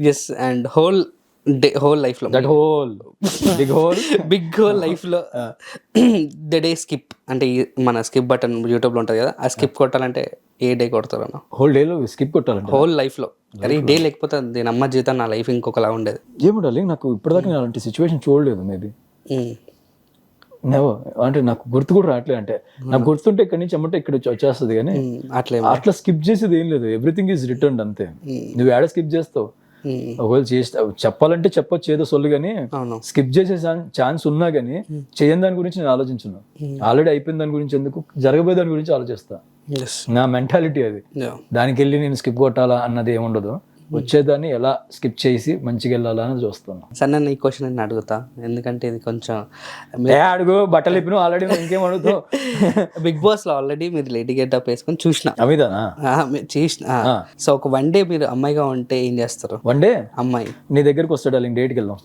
Yes and whole day whole లైఫ్లో that whole big whole big whole లైఫ్లో the day skip అంటే మన skip button యూట్యూబ్లో ఉంటుంది కదా ఆ స్కిప్ కొట్టాలంటే ఏ డే కొడతారు అన్న హోల్ డేలో స్కిప్ కొట్టాలంటే? హోల్ లైఫ్లో అరే డే లేకపోతే దీని అమ్మ జీవితం నా లైఫ్ ఇంకొకలా ఉండేది. ఏమో నాకు ఇప్పటిదాకా నేను అలాంటి సిచ్యువేషన్ చూడలేదు మేబీ అంటే నాకు గుర్తు కూడా రావట్లేదు. అంటే నాకు గుర్తుంటే ఇక్కడి నుంచి అమ్మంటే ఇక్కడ వచ్చి- వచ్చేస్తుంది కానీ. అట్లే అట్లా స్కిప్ చేసేది ఏం లేదు. ఎవ్రీథింగ్ ఈజ్ రిటర్న్ అంతే. నువ్వు ఏడ స్కిప్ చేస్తావు. ఒకవేళ చెప్పాలంటే చెప్పొచ్చు ఏదో సొల్లు కానీ స్కిప్ చేసే ఛాన్స్ ఉన్నా కానీ చేయని దాని గురించి నేను ఆలోచించను. ఆల్రెడీ అయిపోయిన దాని గురించి ఎందుకు? జరగబోయే దాని గురించి ఆలోచిస్తా. నా మెంటాలిటీ అది. దానికి వెళ్ళి నేను స్కిప్ కొట్టాలా అన్నది ఏముండదు. వచ్చేదాన్ని ఎలా స్కిప్ చేసి మంచిగా వెళ్ళాలా అని చూస్తాను సరే నేను ఈ క్వశ్చన్ నేను అడుగుతా. ఎందుకంటే ఇది కొంచెం అడుగు బట్టలు ఇప్పిన ఆల్రెడీ ఇంకేం అడుగుతావు? బిగ్ బాస్లో ఆల్రెడీ మీరు లేడీ గెటప్ వేసుకొని చూసిన. చేసిన. సో ఒక వన్ డే మీరు అమ్మాయిగా ఉంటే ఏం చేస్తారు? వన్ డే అమ్మాయి. నీ దగ్గరికి వస్తాడు వాళ్ళ డేట్కి వెళ్దాం.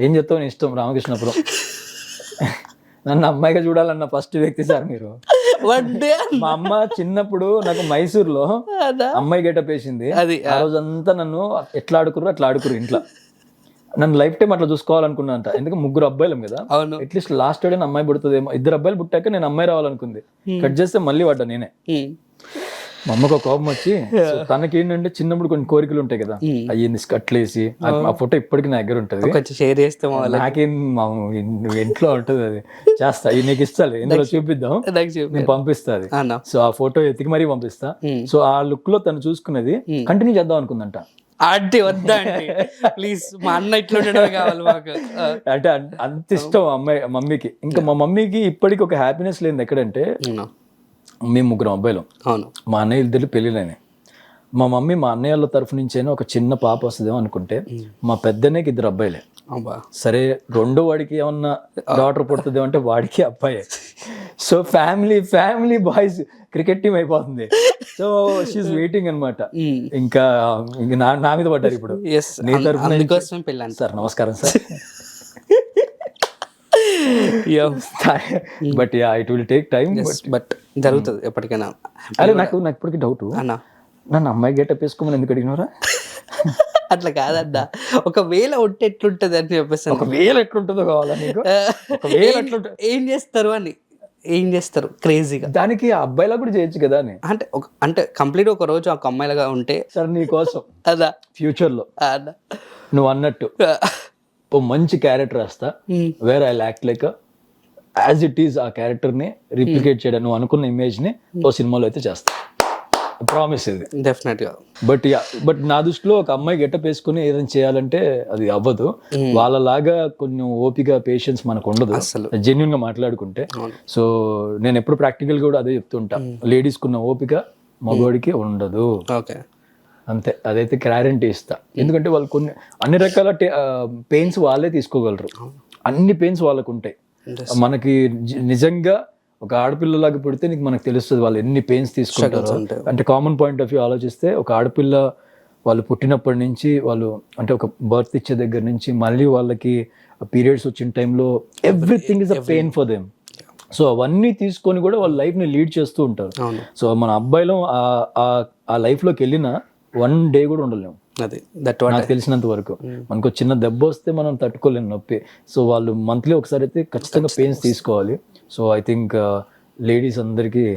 ఏం చెప్తావు నీ ఇష్టం రామకృష్ణపురం? నన్ను అమ్మాయిగా చూడాలన్న ఫస్ట్ వ్యక్తి సార్ మీరు. మా అమ్మ చిన్నప్పుడు నాకు మైసూర్లో అమ్మాయి గెటప్ వేసింది. అది, ఆ. రోజంతా నన్ను ఎట్లా ఆడుకురు అట్లా ఆడుకురు ఇంట్లో. నన్ను లైఫ్ టైం అట్లా చూసుకోవాలనుకున్నా అంట ఎందుకంటే ముగ్గురు అబ్బాయిలం కదా. అవును. అట్లీస్ట్ లాస్ట్ డే అమ్మాయి పుడుతుందేమో. ఇద్దరు అబ్బాయిలు పుట్టాక నేను అమ్మాయి రావాలనుకుంది. కట్ చేస్తే మళ్ళీ పడ్డా నేనే. ఉమ్. మా అమ్మకు కోపం వచ్చి తనకి ఏంటంటే చిన్నప్పుడు కొన్ని కోరికలు ఉంటాయి కదా. అయ్యింది కట్లేసి ఆ ఫోటో ఇప్పటికి నా దగ్గర ఉంటది. కొంచెం షేర్ చేస్తే నాకేం ఇంట్లో ఉంటది అది. చేస్తా. నీకు ఇస్తాలే. ఇందులో చూపిద్దాం. నేను పంపిస్తా అది. సో ఆ ఫోటో ఎతికి మరీ పంపిస్తా. Hmm. సో ఆ లుక్లో తను చూసుకున్నది కంటిన్యూ చేద్దాం అనుకుందంట. ఆంటీ వద్దా ప్లీజ్ మా అన్న ఇట్లా ఉండడం కావాలి మాకు. అంటే అంత ఇష్టం అమ్మాయి మమ్మీకి. ఇంకా మా మమ్మీకి ఇప్పటికి ఒక హ్యాపీనెస్ లేనిది ఎక్కడంటే. మేము ముగ్గురం అబ్బాయిలు. అవును. మా అన్నయ్య ఇద్దరు పెళ్ళిళ్ళని. మా మమ్మీ మా అన్నయ్యల తరఫు నుంచైనా ఒక చిన్న పాప వస్తుందేమో అనుకుంటే మా పెద్దన్నయ్యకి ఇద్దరు అబ్బాయిలే. అబ్బా. సరే రెండో వాడికి ఏమన్నా డాటర్ పుడుతుంది అంటే వాడికి అబ్బాయే. So family family boys cricket team అయిపోతుంది. సో షీఈ్ వెయిటింగ్ అన్నమాట. ఉమ్. ఇంకా ఇంక నా నా మీద పడ్డారు ఇప్పుడు. ఎస్ నీ తరఫున అందుకోసమే పెళ్ళి సార్ నమస్కారం sir. But ya it will take time but జరుగుతుంది ఎప్పటికైనా. అరే నాకు నాకు ఇప్పటికి డౌట్ అన్న. నన్ను అమ్మాయి గెటప్ వేసుకోమని ఎందుకు అడిగినారా అట్లా కాదన్నా. ఒకవేళ ఉంటే ఎట్లుంటది అని చెప్పేసి ఒక వేలు ఎట్లుంటుందో కావాలా నీకు? ఒకవేళ ఏం- ఎట్లుంటుంది ఏం చేస్తారు అని. ఏం చేస్తారు? క్రేజీగా. దానికి ఆ అబ్బాయిలా కూడా చేయొచ్చు కదా అని. అంటే ఒక అంటే కంప్లీట్ ఒక రోజు ఒక అమ్మాయిలుగా ఉంటే సరే నీ కోసం. అదా. ఫ్యూచర్లో అన్న. నువ్వు అన్నట్టు. ఓ మంచి క్యారెక్టర్ వేస్తా. Hmm. Where I act like as it is ఆ క్యారెక్టర్ని రిప్లికేట్ చేయడం నువ్వు అనుకున్న ఇమేజ్ని ఓ సినిమాలో అయితే చేస్తా. ప్రామిస్ ఇది. డెఫినెట్గా బట్ బట్ నా దృష్టిలో ఒక అమ్మాయి గెటప్ వేసుకుని ఏదైనా చేయాలంటే అది అవ్వదు. వాళ్ళలాగా కొంచెం ఓపిక పేషెన్స్ మనకు ఉండదు. అస్సలు. జెన్యున్గా మాట్లాడుకుంటే. సో నేను ఎప్పుడు ప్రాక్టికల్ కూడా అదే చెప్తుంటా లేడీస్ కున్న ఓపిక మగవాడికి ఉండదు. ఓకే అంతే. అదైతే గ్యారంటీ ఇస్తా. ఎందుకంటే వాళ్ళు కొన్ని అన్ని రకాల పెయిన్స్ వాళ్ళే తీసుకోగలరు. అన్ని పెయిన్స్ వాళ్ళకు ఉంటాయి మనకి నిజంగా ఒక ఆడపిల్లలాగా పుడితే నీకు మనకు తెలుస్తుంది వాళ్ళు ఎన్ని పెయిన్స్ తీసుకుంటారు. అంటే కామన్ పాయింట్ ఆఫ్ వ్యూ ఆలోచిస్తే ఒక ఆడపిల్ల వాళ్ళు పుట్టినప్పటి నుంచి వాళ్ళు అంటే ఒక బర్త్ ఇచ్చే దగ్గర నుంచి మళ్ళీ వాళ్ళకి పీరియడ్స్ వచ్చిన టైంలో everything is a pain for them so అవన్నీ తీసుకొని కూడా వాళ్ళ లైఫ్ని లీడ్ చేస్తూ ఉంటారు. సో మన అబ్బాయిలో ఆ- ఆ- ఆ లైఫ్లోకి వెళ్ళిన వన్ డే కూడా ఉండలేము. అది దట్ నాకు తెలిసినంత వరకు. మనకు చిన్న దెబ్బ వస్తే మనం తట్టుకోలేము నొప్పి. సో వాళ్ళు మంత్లీ ఒకసారి అయితే ఖచ్చితంగా పెయిన్స్ తీసుకోవాలి. సో ఐ థింక్ లేడీస్ అందరికి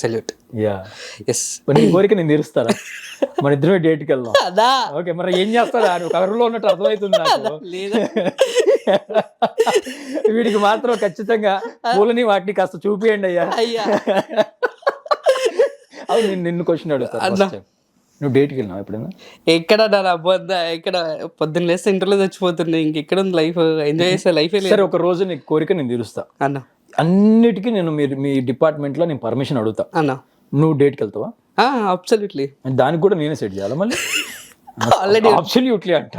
సెల్యూట్ యా ఎస్ నీ కోరిక నేను తీరుస్తారా? మన ఇద్దరమే డేట్కి వెళ్దాం. అదా. ఓకే మరి ఏం నువ్వు కవర్లో ఉన్నట్టు అర్థమవుతుంది లేదా? వీడికి మాత్రం ఖచ్చితంగా పూలని వాటిని కాస్త చూపియండి అయ్యా. అయ్యా. అవును నేను నిన్ను క్వశ్చన్ అడుగుతాను. నువ్వు డేట్కి వెళ్ళినావు ఎప్పుడైనా? ఎక్కడ నా అబ్బంద ఇక్కడ పొద్దున్న లేస్తే ఇంటర్లో చచ్చిపోతున్నాయి ఇంకెక్కడ ఉంది లైఫ్? ఎంజాయ్ చేసే లైఫే సరే ఒక రోజు నీ కోరిక నేను తీరుస్తా. అన్న. అన్నిటికీ నేను మీరు మీ డిపార్ట్మెంట్లో నేను పర్మిషన్ అడుగుతా. అన్న. నువ్వు డేట్కి వెళ్తావా? అబ్సల్యూట్లీ దానికి కూడా నేనే సెట్ చేయాలి మళ్ళీ? ఆల్రెడీ అబ్సల్యూట్లీ అంట.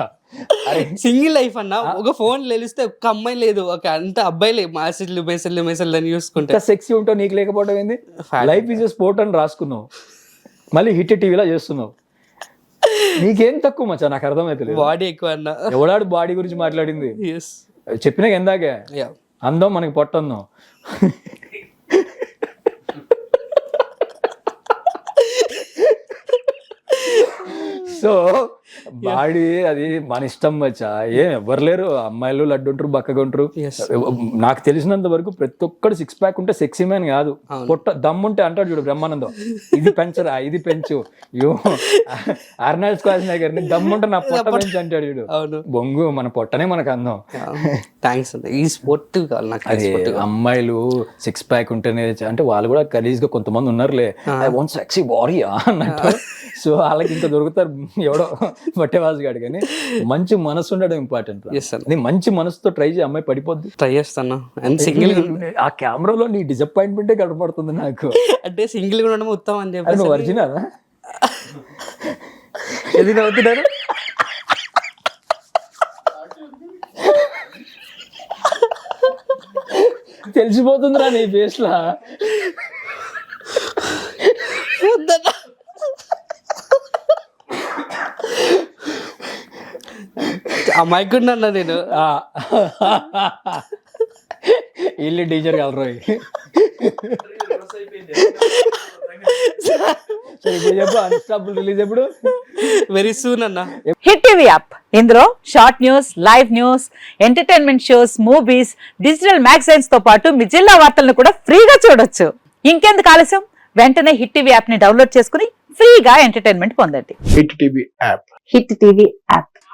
సింగిల్ లైఫ్ అన్న. ఒక ఫోన్ తెలిస్తే ఒక్క అమ్మాయి లేదు. ఒక అంత అబ్బాయిలే మెసేజ్లు మెసేజ్లు మెసేజ్లు అని చూసుకుంటే. సెక్సీ ఉంటావు నీకు లేకపోవడం ఏంది? లైఫ్ ఈజ్ స్పోర్ట్ అని రాసుకున్నావు. మళ్ళీ హిట్ టీవీలా చేస్తున్నావు. నీకేం తక్కువ మచ్చా? నాకు అర్థమైతే బాడీ ఎక్కువ అన్న. ఎవడాడు బాడీ గురించి మాట్లాడింది? చెప్పినా ఎందాకే? అందం మనకి పొట్టందం. సో బాడీ అది మన ఇష్టం మచ్చా ఏం ఎవ్వరు లేరు. అమ్మాయిలు లడ్డు ఉంటారు బక్కగా ఉంటారు. నాకు తెలిసినంత వరకు ప్రతి ఒక్కడు సిక్స్ ప్యాక్ ఉంటే సెక్సీ మ్యాన్ కాదు. పొట్ట దమ్ముంటే అంటాడు చూడు బ్రహ్మానందం. ఇది పెంచరా? ఇది పెంచు. యో అర్నాల్డ్ స్క్వాస్ గారిని దమ్ముంటే నా పొట్ట పెంచు అంటాడు చూడు. బొంగు మన పొట్టనే మనకు అందం. థ్యాంక్స్ ఈ స్పోర్టివ్ కావాలి నాకు అమ్మాయిలు సిక్స్ ప్యాక్ ఉంటేనే అంటే వాళ్ళు కూడా గలీజ్గా కొంతమంది ఉన్నారులే. ఐ వాంట్ సెక్సీ బాడీ అన్నట్టు. సో వాళ్ళకి ఇంకా దొరుకుతారు. ఎవడో బట్టేవాజు గాడు కానీ మంచి మనసు ఉండడం ఇంపార్టెంట్ మంచి మనసుతో ట్రై చేయి అమ్మాయి పడిపోద్ది. ట్రై చేస్తాను. సింగిల్ ఆ కెమెరాలో నీ డిసప్పాయింట్మెంటే కనపడుతుంది నాకు. అంటే సింగిల్గా ఉండడం ఉత్తమం అని నువ్వు ఒరిజినల్ ఎందుకు నవ్వుతున్నారు? తెలిసిపోతుందిరా నీ ఫేస్ అమ్మాయికున్నా నేను. ఆ. ఇల్లు టీచర్ కలరు చెప్పు రిలీజ్ ఎప్పుడు? వెరీ సూన్ అన్న. Hit TV app. ఇందులో short news live news entertainment shows movies digital మ్యాగజైన్స్తో పాటు మీ జిల్లా వార్తలను కూడా ఫ్రీగా చూడొచ్చు. ఇంకెందుకు ఆలస్యం? వెంటనే హిట్ టీవీ యాప్ని డౌన్లోడ్ చేసుకుని ఫ్రీగా ఎంటర్టైన్మెంట్ పొందండి. Hit TV app. Hit TV app.